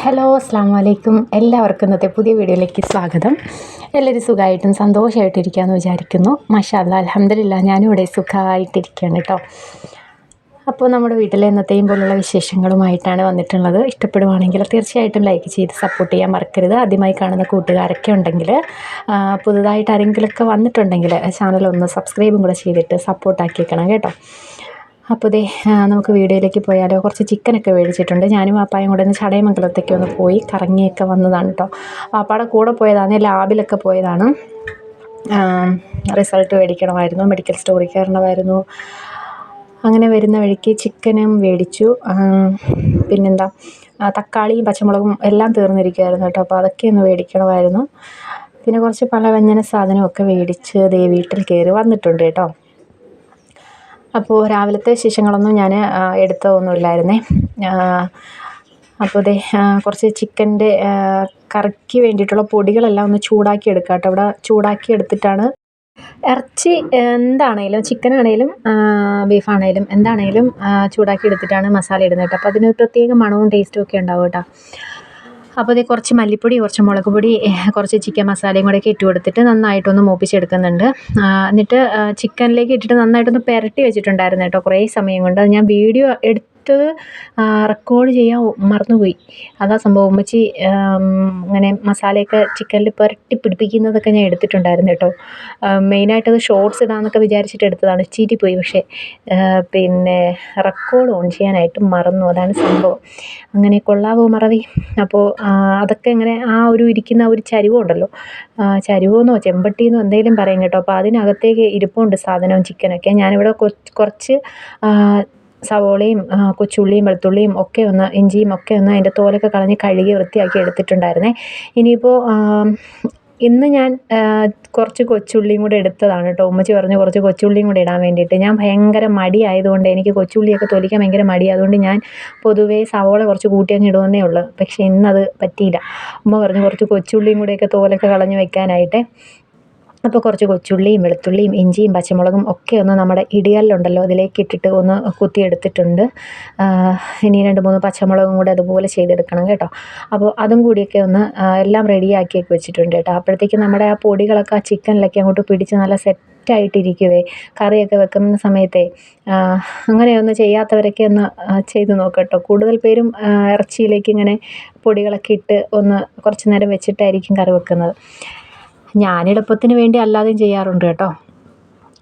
Hello അസ്സാം വലൈക്കും എല്ലാവർക്കും ഇന്നത്തെ പുതിയ വീഡിയോയിലേക്ക് സ്വാഗതം. എല്ലാവരും സുഖമായിട്ടും സന്തോഷമായിട്ടിരിക്കുകയെന്ന് വിചാരിക്കുന്നു. മഷാല്ല അലഹമില്ല ഞാനും ഇവിടെ സുഖമായിട്ടിരിക്കുകയാണ് കേട്ടോ. അപ്പോൾ നമ്മുടെ വീട്ടിലെ എന്നത്തെയും പോലുള്ള വിശേഷങ്ങളുമായിട്ടാണ് വന്നിട്ടുള്ളത്. ഇഷ്ടപ്പെടുവാണെങ്കിൽ തീർച്ചയായിട്ടും ലൈക്ക് ചെയ്ത് സപ്പോർട്ട് ചെയ്യാൻ മറക്കരുത്. ആദ്യമായി കാണുന്ന കൂട്ടുകാരൊക്കെ ഉണ്ടെങ്കിൽ പുതുതായിട്ട് ആരെങ്കിലുമൊക്കെ വന്നിട്ടുണ്ടെങ്കിൽ ചാനൽ ഒന്ന് സബ്സ്ക്രൈബും കൂടെ ചെയ്തിട്ട് സപ്പോർട്ടാക്കിയേക്കണം കേട്ടോ. അപ്പോൾ ദേ നമുക്ക് വീഡിയോയിലേക്ക് പോയാലോ. കുറച്ച് ചിക്കനൊക്കെ മേടിച്ചിട്ടുണ്ട് ഞാനും വാപ്പായും കൂടെ ഒന്ന് ചടയമംഗലത്തേക്ക് ഒന്ന് പോയി കറങ്ങിയൊക്കെ വന്നതാണ് കേട്ടോ വാപ്പാടെ കൂടെ പോയതാണ് ലാബിലൊക്കെ പോയതാണ്. റിസൾട്ട് മേടിക്കണമായിരുന്നു മെഡിക്കൽ സ്റ്റോറിൽ കയറണമായിരുന്നു. അങ്ങനെ വരുന്ന വഴിക്ക് ചിക്കനും മേടിച്ചു പിന്നെന്താ തക്കാളിയും പച്ചമുളകും എല്ലാം തീർന്നിരിക്കുമായിരുന്നു കേട്ടോ അപ്പോൾ അതൊക്കെ ഒന്ന് മേടിക്കണമായിരുന്നു പിന്നെ കുറച്ച് പലവ്യഞ്ജന സാധനമൊക്കെ മേടിച്ച് ദേ വീട്ടിൽ കയറി വന്നിട്ടുണ്ട് കേട്ടോ അപ്പോൾ രാവിലത്തെ ശേഷങ്ങളൊന്നും ഞാൻ എടുത്തതൊന്നുമില്ലായിരുന്നേ. അപ്പോൾ ദേ കുറച്ച് ചിക്കന്റെ കറിക്ക് വേണ്ടിയിട്ടുള്ള പൊടികളെല്ലാം ഒന്ന് ചൂടാക്കി എടുക്കാം കേട്ടോ ഇവിടെ ചൂടാക്കി എടുത്തിട്ടാണ് ഇറച്ചി എന്താണേലും ചിക്കനാണേലും ബീഫാണേലും എന്താണേലും ചൂടാക്കി എടുത്തിട്ടാണ് മസാല ഇടുന്നത് കേട്ടോ അപ്പോൾ അതിന് പ്രത്യേക മണവും ടേസ്റ്റും ഒക്കെ ഉണ്ടാവും കേട്ടോ അപ്പോൾ ഇത് കുറച്ച് മല്ലിപ്പൊടി കുറച്ച് മുളക് പൊടി കുറച്ച് ചിക്കൻ മസാലയും കൂടെയൊക്കെ ഇട്ട് കൊടുത്തിട്ട് നന്നായിട്ടൊന്ന് മൂപ്പിച്ചെടുക്കുന്നുണ്ട്. എന്നിട്ട് ചിക്കനിലേക്ക് ഇട്ടിട്ട് നന്നായിട്ടൊന്ന് പുരട്ടി വെച്ചിട്ടുണ്ടായിരുന്നു കേട്ടോ കുറേ സമയം കൊണ്ട്. അത് ഞാൻ വീഡിയോ എടുത്തത് റെക്കോർഡ് ചെയ്യാൻ മറന്നുപോയി. അതാ സംഭവം. ഉമ്മച്ചി ഇങ്ങനെ മസാലയൊക്കെ ചിക്കനിൽ പുരട്ടി പിടിപ്പിക്കുന്നതൊക്കെ ഞാൻ എടുത്തിട്ടുണ്ടായിരുന്നു കേട്ടോ. മെയിനായിട്ട് അത് ഷോർട്സ് ഇടാമെന്നൊക്കെ വിചാരിച്ചിട്ട് എടുത്തതാണ്. ചീറ്റിപ്പോയി പക്ഷേ പിന്നെ റെക്കോർഡ് ഓൺ ചെയ്യാനായിട്ട് മറന്നു. അതാണ് സംഭവം. അങ്ങനെ കൊള്ളാവോ മറവി? അപ്പോൾ അതൊക്കെ ഇങ്ങനെ ആ ഒരു ഇരിക്കുന്ന ഒരു ചരിവുണ്ടല്ലോ ചരിവെന്നോ ചെമ്പട്ടിയെന്നോ എന്തെങ്കിലും പറയും കേട്ടോ. അപ്പോൾ അതിനകത്തേക്ക് ഇരിപ്പുണ്ട് സാധനവും ചിക്കനൊക്കെ. ഞാനിവിടെ കുറച്ച് സവോളയും കൊച്ചുള്ളിയും വെളുത്തുള്ളിയും ഒക്കെ ഒന്ന് ഇഞ്ചിയും ഒക്കെ ഒന്ന് അതിന്റെ തോലൊക്കെ കളഞ്ഞ് കഴുകി വൃത്തിയാക്കി എടുത്തിട്ടുണ്ടായിരുന്നേ. ഇനിയിപ്പോൾ ഇന്ന് ഞാൻ കുറച്ച് കൊച്ചുള്ളിയും കൂടെ എടുത്തതാണ് കേട്ടോ. ഉമ്മച്ചി പറഞ്ഞു കുറച്ച് കൊച്ചുള്ളിയും കൂടെ ഇടാൻ വേണ്ടിയിട്ട്. ഞാൻ ഭയങ്കര മടിയായതുകൊണ്ട് എനിക്ക് കൊച്ചുള്ളിയൊക്കെ തൊലിക്കാൻ ഭയങ്കര മടി. ഞാൻ പൊതുവേ സവോള കുറച്ച് കൂട്ടി അങ്ങ് ഇടുമെന്നേ ഉള്ളൂ. പക്ഷേ ഇന്നത് പറ്റിയില്ല. ഉമ്മ പറഞ്ഞു കുറച്ച് കൊച്ചുള്ളിയും കൂടെയൊക്കെ തോലൊക്കെ കളഞ്ഞ് വെക്കാനായിട്ട്. അപ്പോൾ കുറച്ച് കൊച്ചുള്ളിയും വെളുത്തുള്ളിയും ഇഞ്ചിയും പച്ചമുളകും ഒക്കെ ഒന്ന് നമ്മുടെ ഇടിയലിലുണ്ടല്ലോ അതിലേക്ക് ഇട്ടിട്ട് ഒന്ന് കുത്തിയെടുത്തിട്ടുണ്ട്. ഇനി രണ്ട് മൂന്ന് പച്ചമുളകും കൂടെ അതുപോലെ ചെയ്തെടുക്കണം കേട്ടോ. അപ്പോൾ അതും കൂടിയൊക്കെ ഒന്ന് എല്ലാം റെഡിയാക്കിയൊക്കെ വെച്ചിട്ടുണ്ട് കേട്ടോ. അപ്പോഴത്തേക്ക് നമ്മുടെ ആ പൊടികളൊക്കെ ആ ചിക്കനിലൊക്കെ അങ്ങോട്ട് പിടിച്ച് നല്ല സെറ്റ് ആയിട്ടിരിക്കുവേ കറിയൊക്കെ വെക്കുന്ന സമയത്തെ അങ്ങനെയൊന്ന് ചെയ്യാത്തവരൊക്കെ ഒന്ന് ചെയ്ത് നോക്കട്ടോ കൂടുതൽ പേരും ഇറച്ചിയിലേക്ക് ഇങ്ങനെ പൊടികളൊക്കെ ഇട്ട് ഒന്ന് കുറച്ച് നേരം വെച്ചിട്ടായിരിക്കും കറി വെക്കുന്നത്. ഞാൻ എളുപ്പത്തിന് വേണ്ടി അല്ലാതെയും ചെയ്യാറുണ്ട് കേട്ടോ.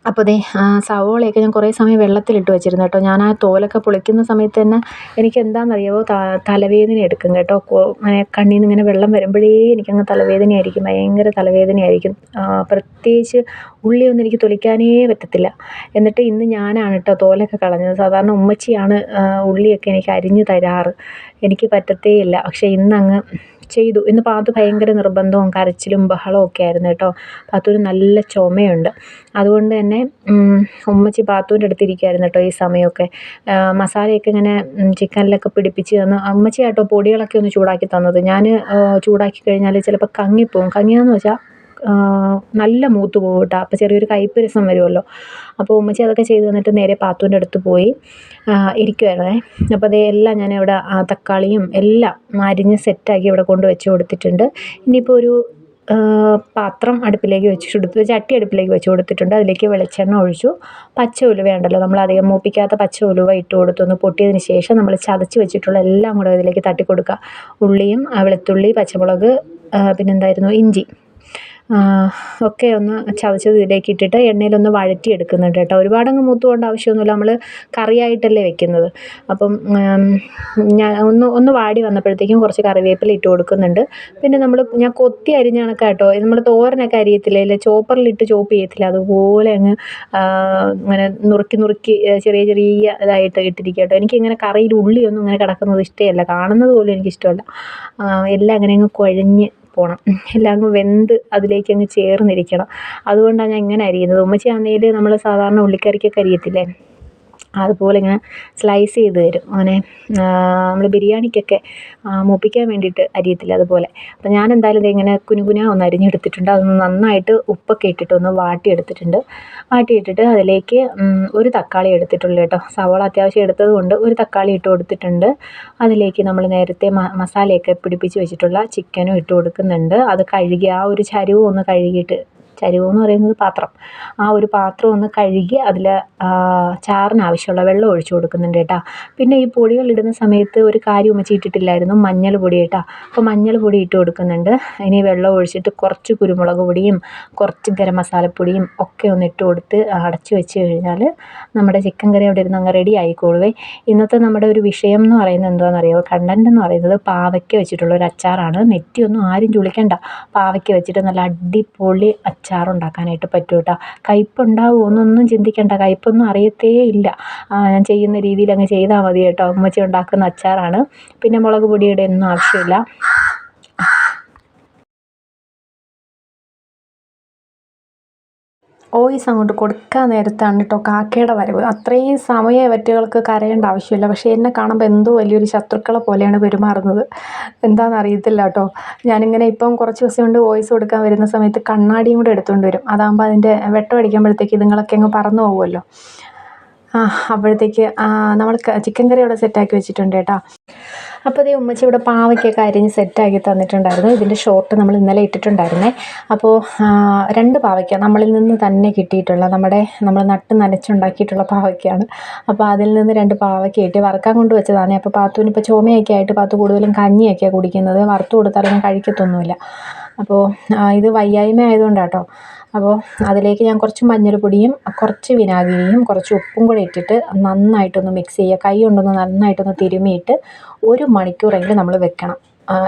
അപ്പോൾ ദേ സവോളയൊക്കെ ഞാൻ കുറേ സമയം വെള്ളത്തിലിട്ട് വെച്ചിരുന്നു കേട്ടോ. ഞാൻ ആ തോലൊക്കെ പൊളിക്കുന്ന സമയത്ത് തന്നെ എനിക്ക് എന്താണെന്നറിയാമോ ത തലവേദന എടുക്കും കേട്ടോ. ഇങ്ങനെ കണ്ണിൽ നിന്ന് ഇങ്ങനെ വെള്ളം വരുമ്പോഴേ എനിക്കങ്ങ് തലവേദനയായിരിക്കും ഭയങ്കര തലവേദനയായിരിക്കും. പ്രത്യേകിച്ച് ഉള്ളിയൊന്നും എനിക്ക് തൊലിക്കാനേ പറ്റത്തില്ല. എന്നിട്ട് ഇന്ന് ഞാനാണ് കേട്ടോ തോലൊക്കെ കളഞ്ഞത്. സാധാരണ ഉമ്മച്ചിയാണ് ഉള്ളിയൊക്കെ എനിക്ക് അരിഞ്ഞ് തരാറ്. എനിക്ക് പറ്റത്തേയില്ല. പക്ഷേ ഇന്നങ്ങ് ചെയ്തു. ഇന്ന് പാത്തു ഭയങ്കര നിർബന്ധവും കരച്ചിലും ബഹളവും ഒക്കെ ആയിരുന്നു കേട്ടോ. പാത്തുവിന് നല്ല ചുമയുണ്ട്. അതുകൊണ്ട് തന്നെ ഉമ്മച്ചി പാത്തുവിന്റെ അടുത്തിരിക്കുകയായിരുന്നു കേട്ടോ ഈ സമയമൊക്കെ. മസാലയൊക്കെ ഇങ്ങനെ ചിക്കനിലൊക്കെ പിടിപ്പിച്ച് തന്ന് അമ്മച്ചി കേട്ടോ പൊടികളൊക്കെ ഒന്ന് ചൂടാക്കി തന്നത്. ഞാൻ ചൂടാക്കി കഴിഞ്ഞാൽ ചിലപ്പോൾ കങ്ങിപ്പോവും. കങ്ങിയെന്ന് വെച്ചാൽ നല്ല മൂത്ത് പോകും കേട്ടോ അപ്പോൾ ചെറിയൊരു കയ്പ്പ് രസം വരുമല്ലോ അപ്പോൾ ഉമ്മച്ചി അതൊക്കെ ചെയ്ത് തന്നിട്ട് നേരെ പാത്തുവിന്റെ അടുത്ത് പോയി ആ, ഇരിക്കുവായിരുന്നേ. അപ്പോൾ അതേ എല്ലാം ഞാൻ ഇവിടെ തക്കാളിയും എല്ലാം അരിഞ്ഞ് സെറ്റാക്കി ഇവിടെ കൊണ്ട് വെച്ച് കൊടുത്തിട്ടുണ്ട്. ഇനിയിപ്പോൾ ഒരു പാത്രം അടുപ്പിലേക്ക് വെച്ച് കൊടുത്ത് ചട്ടി അടുപ്പിലേക്ക് വെച്ച് കൊടുത്തിട്ടുണ്ട്. അതിലേക്ക് വെളിച്ചെണ്ണ ഒഴിച്ചു. പച്ച ഉലുവ ഉണ്ടല്ലോ നമ്മൾ അധികം മൂപ്പിക്കാത്ത പച്ച ഉലുവ ഇട്ട് കൊടുത്തു. ഒന്ന് പൊട്ടിയതിന് ശേഷം നമ്മൾ ചതച്ച് വെച്ചിട്ടുള്ള എല്ലാം കൂടെ ഇതിലേക്ക് തട്ടി കൊടുക്കുക ഉള്ളിയും വെളുത്തുള്ളി പച്ചമുളക് പിന്നെന്തായിരുന്നു? ഇഞ്ചി. ഒക്കെ ഒന്ന് ചതച്ചത് ഇതിലേക്ക് ഇട്ടിട്ട് എണ്ണയിലൊന്ന് വഴറ്റി എടുക്കുന്നുണ്ട് കേട്ടോ. ഒരുപാടങ്ങ് മൂത്ത് പോകേണ്ട ആവശ്യമൊന്നുമില്ല. നമ്മൾ കറിയായിട്ടല്ലേ വെക്കുന്നത്. അപ്പം ഞാൻ ഒന്ന് ഒന്ന് വാടി വന്നപ്പോഴത്തേക്കും കുറച്ച് കറിവേപ്പില ഇട്ട് കൊടുക്കുന്നുണ്ട്. പിന്നെ നമ്മൾ ഞാൻ കൊത്തി അരിഞ്ഞ കേട്ടോ. നമ്മൾ തോരനൊക്കെ അരിയത്തില്ലേ? ഇല്ല ചോപ്പറിലിട്ട് ചോപ്പ് ചെയ്യത്തില്ല? അതുപോലെ അങ്ങ് ഇങ്ങനെ നുറുക്കി നുറുക്കി ചെറിയ ചെറിയ ഇതായിട്ട് ഇട്ടിരിക്കുക കേട്ടോ. എനിക്കിങ്ങനെ കറിയിൽ ഉള്ളിയൊന്നും ഇങ്ങനെ കിടക്കുന്നത് ഇഷ്ടമല്ല. കാണുന്നത് പോലും എനിക്കിഷ്ടമല്ല. എല്ലാം അങ്ങനെ അങ്ങ് കുഴഞ്ഞ് പോകണം എല്ലാം അങ്ങ് വെന്ത് അതിലേക്ക് അങ്ങ് ചേർന്നിരിക്കണം. അതുകൊണ്ടാണ് ഞാൻ ഇങ്ങനെ അരിയുന്നത്. ഉമ്മച്ചി ആണെങ്കിൽ നമ്മൾ സാധാരണ ഉള്ളിക്കറിക്കൊക്കെ അരിയത്തില്ലേ? അതുപോലെ ഇങ്ങനെ സ്ലൈസ് ചെയ്ത് തരും. അങ്ങനെ നമ്മൾ ബിരിയാണിക്കൊക്കെ മൂപ്പിക്കാൻ വേണ്ടിയിട്ട് അരിയത്തില്ല അതുപോലെ. അപ്പം ഞാൻ എന്തായാലും ഇതിങ്ങനെ കുനുകുന ഒന്ന് അരിഞ്ഞെടുത്തിട്ടുണ്ട്. അതൊന്ന് നന്നായിട്ട് ഉപ്പൊക്കെ ഇട്ടിട്ട് ഒന്ന് വാട്ടിയെടുത്തിട്ടുണ്ട്. വാട്ടിയിട്ടിട്ട് അതിലേക്ക് ഒരു തക്കാളി എടുത്തിട്ടുള്ളൂ കേട്ടോ. സവോള അത്യാവശ്യം എടുത്തത് കൊണ്ട് ഒരു തക്കാളി ഇട്ട് കൊടുത്തിട്ടുണ്ട്. അതിലേക്ക് നമ്മൾ നേരത്തെ മസാലയൊക്കെ പിടിപ്പിച്ച് വെച്ചിട്ടുള്ള ചിക്കനും ഇട്ട് കൊടുക്കുന്നുണ്ട്. അത് കഴുകി ആ ഒരു ചരുവ് ഒന്ന് കഴുകിയിട്ട് ചരുവെന്ന് പറയുന്നത് പാത്രം. ആ ഒരു പാത്രം ഒന്ന് കഴുകി അതിൽ ചാറിന് ആവശ്യമുള്ള വെള്ളം ഒഴിച്ചു കൊടുക്കുന്നുണ്ട് കേട്ടോ. പിന്നെ ഈ പൊടികൾ ഇടുന്ന സമയത്ത് ഒരു കാര്യം ഉമ്മച്ചി ഇട്ടിട്ടില്ലായിരുന്നു മഞ്ഞൾ പൊടി കേട്ടോ. അപ്പോൾ മഞ്ഞൾ പൊടി ഇട്ട് കൊടുക്കുന്നുണ്ട്. ഇനി വെള്ളം ഒഴിച്ചിട്ട് കുറച്ച് കുരുമുളക് പൊടിയും കുറച്ച് ഗരം മസാലപ്പൊടിയും ഒക്കെ ഒന്ന് ഇട്ട് കൊടുത്ത് അടച്ചു വെച്ച് കഴിഞ്ഞാൽ നമ്മുടെ ചിക്കൻ കറി അവിടെ ഇരുന്ന് അങ്ങ് റെഡി ആയിക്കോളുവേ. ഇന്നത്തെ നമ്മുടെ ഒരു വിഷയം എന്ന് പറയുന്നത് എന്താണെന്നറിയോ? കണ്ടന്റ് എന്ന് പറയുന്നത് പാവയ്ക്ക വെച്ചിട്ടുള്ള ഒരു അച്ചാറാണ്. നെറ്റിയൊന്നും ആരും ചുളിക്കണ്ട. പാവയ്ക്ക വെച്ചിട്ട് നല്ല അടിപൊളി അച്ചാറുണ്ടാക്കാനായിട്ട് പറ്റും കേട്ടോ കയ്പ്പുണ്ടാവുമോ എന്നൊന്നും ചിന്തിക്കേണ്ട. കയ്പ്പൊന്നും അറിയത്തേ ഇല്ല. ഞാൻ ചെയ്യുന്ന രീതിയിൽ അങ്ങ് ചെയ്താൽ മതി കേട്ടോ. ഉമ്മച്ചി ഉണ്ടാക്കുന്ന അച്ചാറാണ്. പിന്നെ മുളക് പൊടിയുടെ ഒന്നും ആവശ്യമില്ല. വോയിസ് അങ്ങോട്ട് കൊടുക്കാൻ നേരത്താണ് കേട്ടോ കാക്കയുടെ വരവ്. അത്രയും സമയം ഇവറ്റുകൾക്ക് കരയേണ്ട ആവശ്യമില്ല. പക്ഷേ എന്നെ കാണുമ്പോൾ എന്തോ വലിയൊരു ശത്രുക്കളെ പോലെയാണ് പെരുമാറുന്നത്. എന്താണെന്ന് അറിയത്തില്ല കേട്ടോ ഞാനിങ്ങനെ ഇപ്പം കുറച്ച് ദിവസം കൊണ്ട് വോയിസ് കൊടുക്കാൻ വരുന്ന സമയത്ത് കണ്ണാടിയും കൂടെ എടുത്തുകൊണ്ട് വരും. അതാകുമ്പോൾ അതിന്റെ വെട്ടം അടിക്കുമ്പോഴത്തേക്ക് ഇതുങ്ങളൊക്കെ അങ്ങ് പറന്നു പോകുമല്ലോ ആ അപ്പോഴത്തേക്ക് നമ്മൾ ചിക്കൻ കറി അവിടെ സെറ്റാക്കി വെച്ചിട്ടുണ്ട് കേട്ടോ. അപ്പോൾ അതേ ഉമ്മച്ചി ഇവിടെ പാവയ്ക്കൊക്കെ അരിഞ്ഞ് സെറ്റാക്കി തന്നിട്ടുണ്ടായിരുന്നു. ഇതിന്റെ ഷോർട്ട് നമ്മൾ ഇന്നലെ ഇട്ടിട്ടുണ്ടായിരുന്നേ. അപ്പോൾ രണ്ട് പാവയ്ക്ക നമ്മളിൽ നിന്ന് തന്നെ കിട്ടിയിട്ടുള്ള നമ്മുടെ നമ്മൾ നട്ട് നനച്ചുണ്ടാക്കിയിട്ടുള്ള പാവയ്ക്കയാണ് അപ്പോൾ അതിൽ നിന്ന് രണ്ട് പാവയ്ക്ക ഇട്ട് വറുക്കാൻ കൊണ്ട് വെച്ചതാണ്. അപ്പോൾ പാത്തുവിന് ഇപ്പോൾ ചുമയൊക്കെ ആയിട്ട് പാത്തു കൂടുതലും കഞ്ഞിയൊക്കെയാണ് കുടിക്കുന്നത്. വറുത്ത് കൊടുത്താലൊന്നും കഴിക്കത്തൊന്നുമില്ല. അപ്പോൾ ഇത് വയ്യായ്മ ആയതുകൊണ്ടാണ് കേട്ടോ അപ്പോൾ അതിലേക്ക് ഞാൻ കുറച്ച് മഞ്ഞൾപ്പൊടിയും കുറച്ച് വിനാഗിരിയും കുറച്ച് ഉപ്പും കൂടെ ഇട്ടിട്ട് നന്നായിട്ടൊന്ന് മിക്സ് ചെയ്യുക. കൈ കൊണ്ടൊന്ന് നന്നായിട്ടൊന്ന് തിരുമിയിട്ട് ഒരു മണിക്കൂറെങ്കിലും നമ്മൾ വെക്കണം.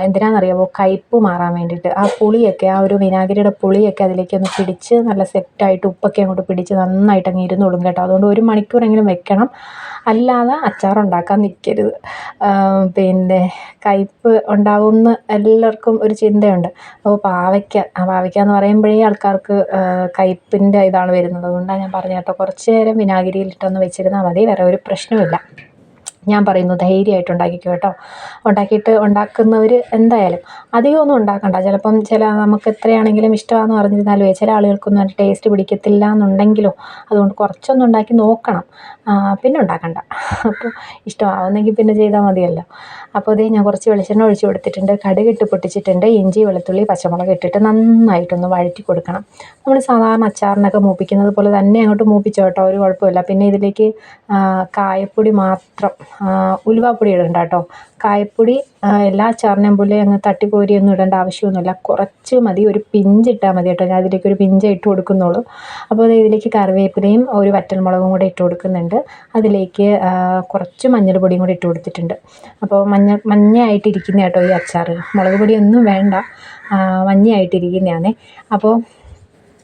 എന്തിനാണെന്നറിയാമോ കയ്പ്പ് മാറാൻ വേണ്ടിയിട്ട്. ആ പുളിയൊക്കെ ആ ഒരു വിനാഗിരിയുടെ പുളിയൊക്കെ അതിലേക്ക് ഒന്ന് പിടിച്ച് നല്ല സെറ്റായിട്ട് ഉപ്പൊക്കെ അങ്ങോട്ട് പിടിച്ച് നന്നായിട്ട് അങ്ങ് ഇരുന്നോളും കേട്ടോ. അതുകൊണ്ട് ഒരു മണിക്കൂറെങ്കിലും വെക്കണം. അല്ലാതെ അച്ചാറുണ്ടാക്കാൻ നിൽക്കരുത് പിന്നെ കയ്പ്പ് ഉണ്ടാകുമെന്ന് എല്ലാവർക്കും ഒരു ചിന്തയുണ്ട്. അപ്പോൾ പാവയ്ക്ക ആ എന്ന് പറയുമ്പോഴേ ആൾക്കാർക്ക് കയ്പ്പിന്റെ ഇതാണ് വരുന്നത്. അതുകൊണ്ടാണ് ഞാൻ പറഞ്ഞത് കേട്ടോ. കുറച്ച് നേരം വിനാഗിരിയിലിട്ടൊന്ന് വെച്ചിരുന്നാൽ മതി. വേറെ ഒരു പ്രശ്നവുമില്ല. ഞാൻ പറയുന്നു ധൈര്യമായിട്ട് ഉണ്ടാക്കിക്കോ കേട്ടോ. ഉണ്ടാക്കിയിട്ട് ഉണ്ടാക്കുന്നവർ എന്തായാലും അധികമൊന്നും ഉണ്ടാക്കണ്ട. ചിലപ്പം ചില നമുക്ക് എത്രയാണെങ്കിലും ഇഷ്ടമാണെന്ന് പറഞ്ഞിരുന്നാലും ചില ആളുകൾക്കൊന്നും അതിന്റെ ടേസ്റ്റ് പിടിക്കത്തില്ല എന്നുണ്ടെങ്കിലോ അതുകൊണ്ട് കുറച്ചൊന്നും ഉണ്ടാക്കി നോക്കണം. പിന്നെ ഉണ്ടാക്കണ്ട. അപ്പോൾ ഇഷ്ടമാവുന്നെങ്കിൽ പിന്നെ ചെയ്താൽ മതിയല്ലോ. അപ്പോൾ അതേ ഞാൻ കുറച്ച് വെളിച്ചെണ്ണ ഒഴിച്ച് കൊടുത്തിട്ടുണ്ട്. കടുകിട്ട് പൊട്ടിച്ചിട്ടുണ്ട്. ഇഞ്ചി വെളുത്തുള്ളി പച്ചമുളക് ഇട്ടിട്ട് നന്നായിട്ടൊന്ന് വഴറ്റി കൊടുക്കണം. നമ്മൾ സാധാരണ അച്ചാറിനൊക്കെ മൂപ്പിക്കുന്നത് പോലെ തന്നെ അങ്ങോട്ട് മൂപ്പിച്ചോട്ടോ ഒരു കുഴപ്പമില്ല. പിന്നെ ഇതിലേക്ക് കായപ്പൊടി മാത്രം ഉലുവാപ്പൊടി ഇടണ്ട കേട്ടോ കായപ്പൊടി എല്ലാ അച്ചാറിനെയും പോലെ അങ്ങ് തട്ടിക്കോരിയൊന്നും ഇടേണ്ട ആവശ്യമൊന്നുമില്ല. കുറച്ച് മതി. ഒരു പിഞ്ച് ഇട്ടാൽ മതി കേട്ടോ ഞാൻ ഇതിലേക്ക് ഒരു പിഞ്ചേ ഇട്ട് കൊടുക്കുന്നുള്ളൂ. അപ്പോൾ ഇതിലേക്ക് കറിവേപ്പിലയും ഒരു വറ്റൽമുളകും കൂടെ ഇട്ട് കൊടുക്കുന്നുണ്ട്. അതിലേക്ക് കുറച്ച് മഞ്ഞൾപ്പൊടിയും കൂടി ഇട്ട് കൊടുത്തിട്ടുണ്ട്. അപ്പോൾ മഞ്ഞ മഞ്ഞയായിട്ടിരിക്കുന്ന കേട്ടോ ഈ അച്ചാർ മുളക് പൊടിയൊന്നും വേണ്ട. മഞ്ഞയായിട്ടിരിക്കുന്നതാണ്. അപ്പോൾ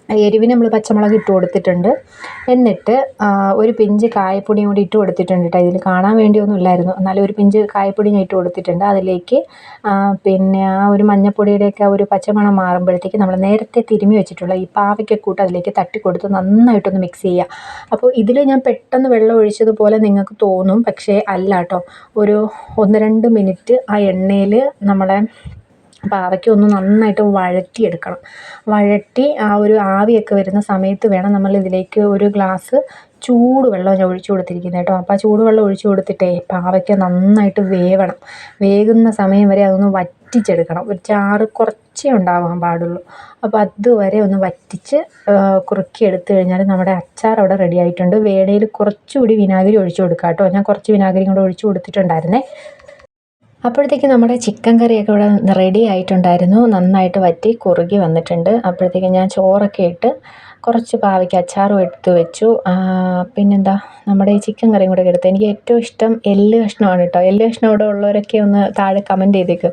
എരിവിന് നമ്മൾ പച്ചമുളക് ഇട്ട് കൊടുത്തിട്ടുണ്ട്. എന്നിട്ട് ഒരു പിഞ്ച് കായപ്പൊടിയും കൂടി ഇട്ട് കൊടുത്തിട്ടുണ്ട് കേട്ടോ ഇതിൽ കാണാൻ വേണ്ടിയൊന്നും ഇല്ലായിരുന്നു. എന്നാലും ഒരു പിഞ്ച് കായപ്പൊടി ഞാൻ ഇട്ട് കൊടുത്തിട്ടുണ്ട്. അതിലേക്ക് പിന്നെ ആ ഒരു മഞ്ഞൾപ്പൊടിയുടെയൊക്കെ ആ ഒരു പച്ചമണം മാറുമ്പോഴത്തേക്ക് നമ്മൾ നേരത്തെ തിരുമ്മി വെച്ചിട്ടുള്ള ഈ പാവയ്ക്കക്കൂട്ട് അതിലേക്ക് തട്ടി കൊടുത്ത് നന്നായിട്ടൊന്ന് മിക്സ് ചെയ്യുക അപ്പോൾ ഇതിൽ ഞാൻ പെട്ടെന്ന് വെള്ളം ഒഴിച്ചതുപോലെ നിങ്ങൾക്ക് തോന്നും. പക്ഷേ അല്ല കേട്ടോ ഒരു ഒന്ന് രണ്ട് മിനിറ്റ് ആ എണ്ണയിൽ നമ്മളെ പാവയ്ക്ക ഒന്ന് നന്നായിട്ട് വഴറ്റിയെടുക്കണം. വഴറ്റി ആ ഒരു ആവിയൊക്കെ വരുന്ന സമയത്ത് വേണം നമ്മൾ ഇതിലേക്ക് ഒരു ഗ്ലാസ് ചൂട് വെള്ളം ഞാൻ ഒഴിച്ചു കൊടുത്തിരിക്കുന്നത് കേട്ടോ. അപ്പോൾ ആ ചൂടുവെള്ളം ഒഴിച്ചു കൊടുത്തിട്ടേ പാവയ്ക്ക നന്നായിട്ട് വേവണം. വേകുന്ന സമയം വരെ അതൊന്ന് വറ്റിച്ചെടുക്കണം. ഒരു ചാറ് കുറച്ചേ ഉണ്ടാവാൻ പാടുള്ളൂ. അപ്പോൾ അതുവരെ ഒന്ന് വറ്റിച്ച് കുറുക്കി എടുത്തു കഴിഞ്ഞാൽ നമ്മുടെ അച്ചാർ അവിടെ റെഡി ആയിട്ടുണ്ട്. വേണേൽ കുറച്ചുകൂടി വിനാഗിരി ഒഴിച്ചു കൊടുക്കാം കേട്ടോ ഞാൻ കുറച്ച് വിനാഗിരി കൂടെ ഒഴിച്ചു കൊടുത്തിട്ടുണ്ടായിരുന്നേ. അപ്പോഴത്തേക്ക് നമ്മുടെ ചിക്കൻ കറിയൊക്കെ ഇവിടെ റെഡി ആയിട്ടുണ്ടായിരുന്നു. നന്നായിട്ട് വറ്റി കുറുകി വന്നിട്ടുണ്ട്. അപ്പോഴത്തേക്ക് ഞാൻ ചോറൊക്കെ ഇട്ട് കുറച്ച് പാവയ്ക്ക് അച്ചാറും എടുത്ത് വെച്ചു. പിന്നെന്താ? നമ്മുടെ ഈ ചിക്കൻ കറിയും കൂടെ എടുത്ത്. എനിക്ക് ഏറ്റവും ഇഷ്ടം എല്ല് കഷ്ണമാണ് കേട്ടോ. എല്ല് കഷ്ണം ഇവിടെ ഉള്ളവരൊക്കെ ഒന്ന് താഴെ കമന്റ് ചെയ്തേക്ക്.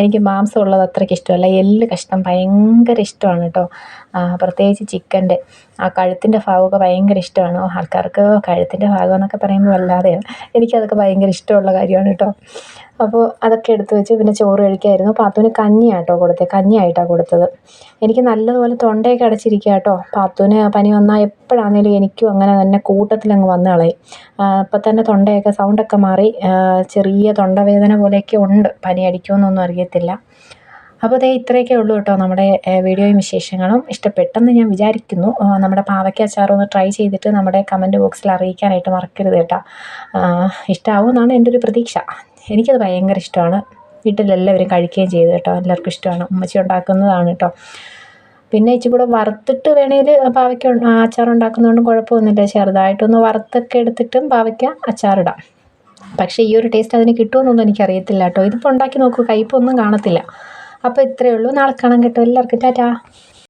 എനിക്ക് മാംസം ഉള്ളത് അത്രയ്ക്ക് ഇഷ്ടമല്ല. എല്ല് കഷ്ണം ഭയങ്കര ഇഷ്ടമാണ് കേട്ടോ. പ്രത്യേകിച്ച് ചിക്കന്റെ. ആ കഴുത്തിന്റെ ഭാഗമൊക്കെ ഭയങ്കര ഇഷ്ടമാണ്. ആൾക്കാർക്ക് കഴുത്തിന്റെ ഭാഗം എന്നൊക്കെ പറയുമ്പോൾ വല്ലാതെയാണ് എനിക്കതൊക്കെ ഭയങ്കര ഇഷ്ടമുള്ള കാര്യമാണ് കേട്ടോ. അപ്പോൾ അതൊക്കെ എടുത്ത് വെച്ച് പിന്നെ ചോറ് കഴിക്കായിരുന്നു. പാത്തുവിന് കഞ്ഞിയാണ് കേട്ടോ കൊടുത്തത്. കഞ്ഞിയായിട്ടാണ് കൊടുത്തത്. എനിക്ക് നല്ലതുപോലെ തൊണ്ടയൊക്കെ അടച്ചിരിക്കുക കേട്ടോ. പാത്തുവിന് പനി വന്നാൽ എപ്പോഴാണെങ്കിലും എനിക്കും അങ്ങനെ തന്നെ കൂട്ടത്തിലങ്ങ് വന്ന് കളയും. അപ്പം തന്നെ തൊണ്ടയൊക്കെ സൗണ്ടൊക്കെ മാറി. ചെറിയ തൊണ്ടവേദന പോലെയൊക്കെ ഉണ്ട്. പനി അടിക്കുമെന്നൊന്നും അറിയത്തില്ല. അപ്പോൾ അതേ ഇത്രയൊക്കെ ഉള്ളൂ കേട്ടോ നമ്മുടെ വീഡിയോയും വിശേഷങ്ങളും. ഇഷ്ടപ്പെട്ടെന്ന് ഞാൻ വിചാരിക്കുന്നു. നമ്മുടെ പാവയ്ക്ക അച്ചാർ ഒന്ന് ട്രൈ ചെയ്തിട്ട് നമ്മുടെ കമന്റ് ബോക്സിൽ അറിയിക്കാനായിട്ട് മറക്കരുത് കേട്ടോ. ഇഷ്ടമാവുമെന്നാണ് എന്റെ ഒരു പ്രതീക്ഷ. എനിക്കത് ഭയങ്കര ഇഷ്ടമാണ്. വീട്ടിലെല്ലാവരും കഴിക്കുകയും ചെയ്തു കേട്ടോ. എല്ലാവർക്കും ഇഷ്ടമാണ്. ഉമ്മച്ചി ഉണ്ടാക്കുന്നതാണ് കേട്ടോ. പിന്നെ ഇച്ചിരി കൂടെ വറുത്തിട്ട് വേണമെങ്കിൽ പാവയ്ക്ക അച്ചാർ ഉണ്ടാക്കുന്നതുകൊണ്ടും കുഴപ്പമൊന്നുമില്ല. ചെറുതായിട്ടൊന്ന് വറുത്തൊക്കെ എടുത്തിട്ടും പാവയ്ക്ക അച്ചാറിടാം പക്ഷേ ഈ ഒരു ടേസ്റ്റ് അതിന് കിട്ടുമെന്നൊന്നും എനിക്കറിയത്തില്ല കേട്ടോ. ഇതിപ്പോൾ ഉണ്ടാക്കി നോക്കൂ. കയ്പൊന്നും കാണത്തില്ല. അപ്പോൾ ഇത്രയേ ഉള്ളൂ. നാളെ കാണാൻ കേട്ടോ. എല്ലാവർക്കും ടാറ്റാ.